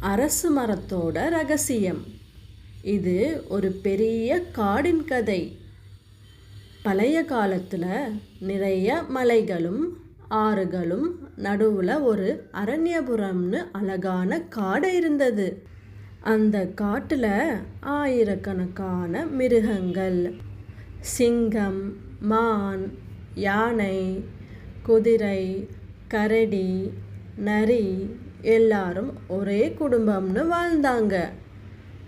அரசு மரத்தோட ரகசியம். இது ஒரு பெரிய காடின் கதை. பழைய காலத்தில் நிறைய மலைகளும் ஆறுகளும் நடுவில் ஒரு அரண்யபுரம்னு அழகான காடு இருந்தது. அந்த காட்டில் ஆயிரக்கணக்கான மிருகங்கள் சிங்கம் மான் யானை குதிரை கரடி நரி எல்லாரும் ஒரே குடும்பம்னு வாழ்ந்தாங்க.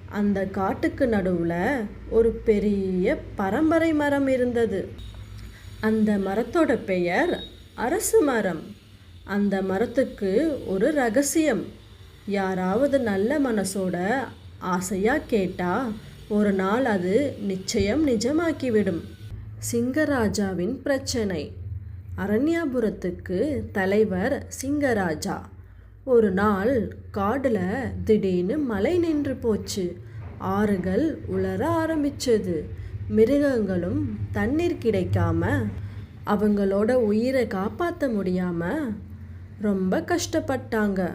அந்த காட்டுக்கு நடுவில் ஒரு பெரிய பரம்பரை மரம் இருந்தது. அந்த மரத்தோட பெயர் அரசு மரம். அந்த மரத்துக்கு ஒரு ரகசியம். யாராவது நல்ல மனசோட ஆசையாக கேட்டா ஒரு நாள் அது நிச்சயம் நிஜமாக்கிவிடும். சிங்கராஜாவின் பிரச்சனை. அரண்யாபுரத்துக்கு தலைவர் சிங்கராஜா. ஒரு நாள் காடில் திடீர்னு மழை நின்று போச்சு. ஆறுகள் உலர ஆரம்பிச்சது. மிருகங்களும் தண்ணீர் கிடைக்காம அவங்களோட உயிரை காப்பாற்ற முடியாம ரொம்ப கஷ்டப்பட்டாங்க.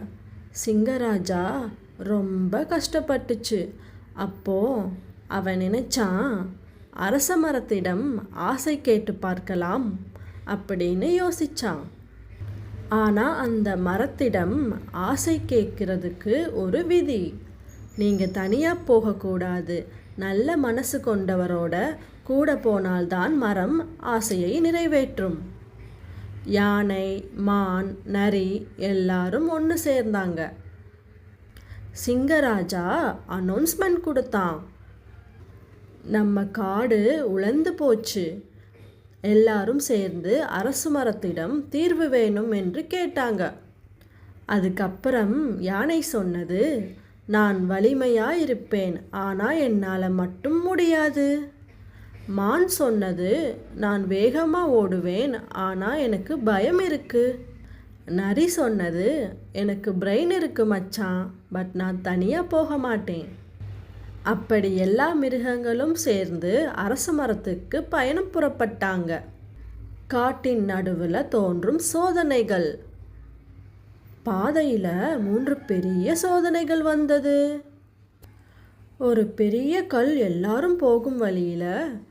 சிங்கராஜா ரொம்ப கஷ்டப்பட்டுச்சு. அப்போ அவன் நினைச்சான் அரச மரத்திடம் ஆசை கேட்டு பார்க்கலாம் அப்படின்னு யோசிச்சான். ஆனால் அந்த மரத்திடம் ஆசை கேட்கறதுக்கு ஒரு விதி. நீங்கள் தனியாக போகக்கூடாது. நல்ல மனசு கொண்டவரோட கூட போனால்தான் மரம் ஆசையை நிறைவேற்றும். யானை மான் நரி எல்லாரும் ஒன்று சேர்ந்தாங்க. சிங்கராஜா அனௌன்ஸ்மெண்ட் கொடுத்தான். நம்ம காடு உழந்து போச்சு. எல்லாரும் சேர்ந்து அரசு மரத்திடம் தீர்வு வேணும் என்று கேட்டாங்க. அதுக்கப்புறம் யானை சொன்னது நான் வலிமையாக இருப்பேன் ஆனால் என்னால் மட்டும் முடியாது. மான் சொன்னது நான் வேகமாக ஓடுவேன் ஆனால் எனக்கு பயம் இருக்கு. நரி சொன்னது எனக்கு பிரெயின் இருக்கு மச்சான் பட் நான் தனியாக போக மாட்டேன். அப்படி எல்லா மிருகங்களும் சேர்ந்து அரச மரத்துக்கு பயணம் புறப்பட்டாங்க. காட்டின் நடுவில் தோன்றும் சோதனைகள். பாதையில் மூன்று பெரிய சோதனைகள் வந்தது. ஒரு பெரிய கல் எல்லாரும் போகும் வழியில்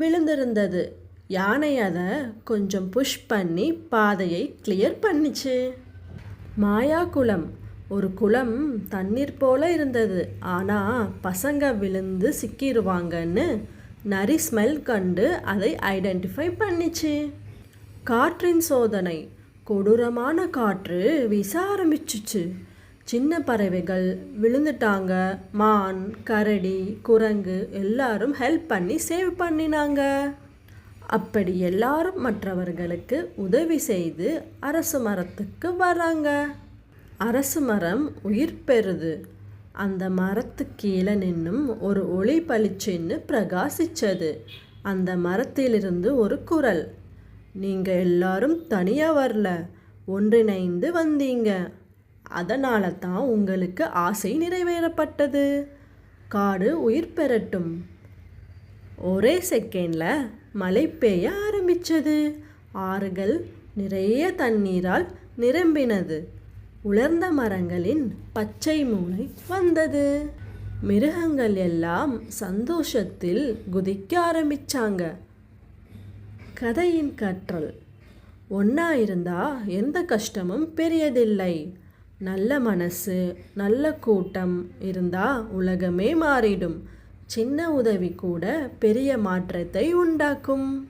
விழுந்திருந்தது. யானை அதை கொஞ்சம் புஷ் பண்ணி பாதையை கிளியர் பண்ணிச்சு. மாயா குளம் ஒரு குளம் தண்ணீர் போல இருந்தது. ஆனால் பசங்க விழுந்து சிக்கிடுவாங்கன்னு நரி ஸ்மெல் கண்டு அதை ஐடென்டிஃபை பண்ணிச்சு. காற்றின் சோதனை. கொடூரமான காற்று வீச ஆரம்பிச்சிச்சு. சின்ன பறவைகள் விழுந்துட்டாங்க. மான் கரடி குரங்கு எல்லாரும் ஹெல்ப் பண்ணி சேவ் பண்ணினாங்க. அப்படி எல்லாரும் மற்றவர்களுக்கு உதவி செய்து அரசு மரத்துக்கு வராங்க அரசு மரம் உயிர் பெறுது. அந்த மரத்து கீழே நின்னும் ஒரு ஒளி பளிச்சுன்னு பிரகாசிச்சது. அந்த மரத்திலிருந்து ஒரு குரல் நீங்கள் எல்லாரும் தனியாக வரல ஒன்றிணைந்து வந்தீங்க. அதனால தான் உங்களுக்கு ஆசை நிறைவேறப்பட்டது. காடு உயிர் பெறட்டும். ஒரே செகண்டில் மழை பெய்ய ஆரம்பித்தது ஆறுகள் நிறைய தண்ணீரால் நிரம்பினது. உலர்ந்த மரங்களின் பச்சை மூளை வந்தது. மிருகங்கள் எல்லாம் சந்தோஷத்தில் குதிக்க ஆரம்பிச்சாங்க. கதையின் கற்றல். ஒன்றா இருந்தா எந்த கஷ்டமும் பெரியதில்லை. நல்ல மனசு நல்ல கூட்டம் இருந்தா உலகமே மாறிடும். சின்ன உதவி கூட பெரிய மாற்றத்தை உண்டாக்கும்.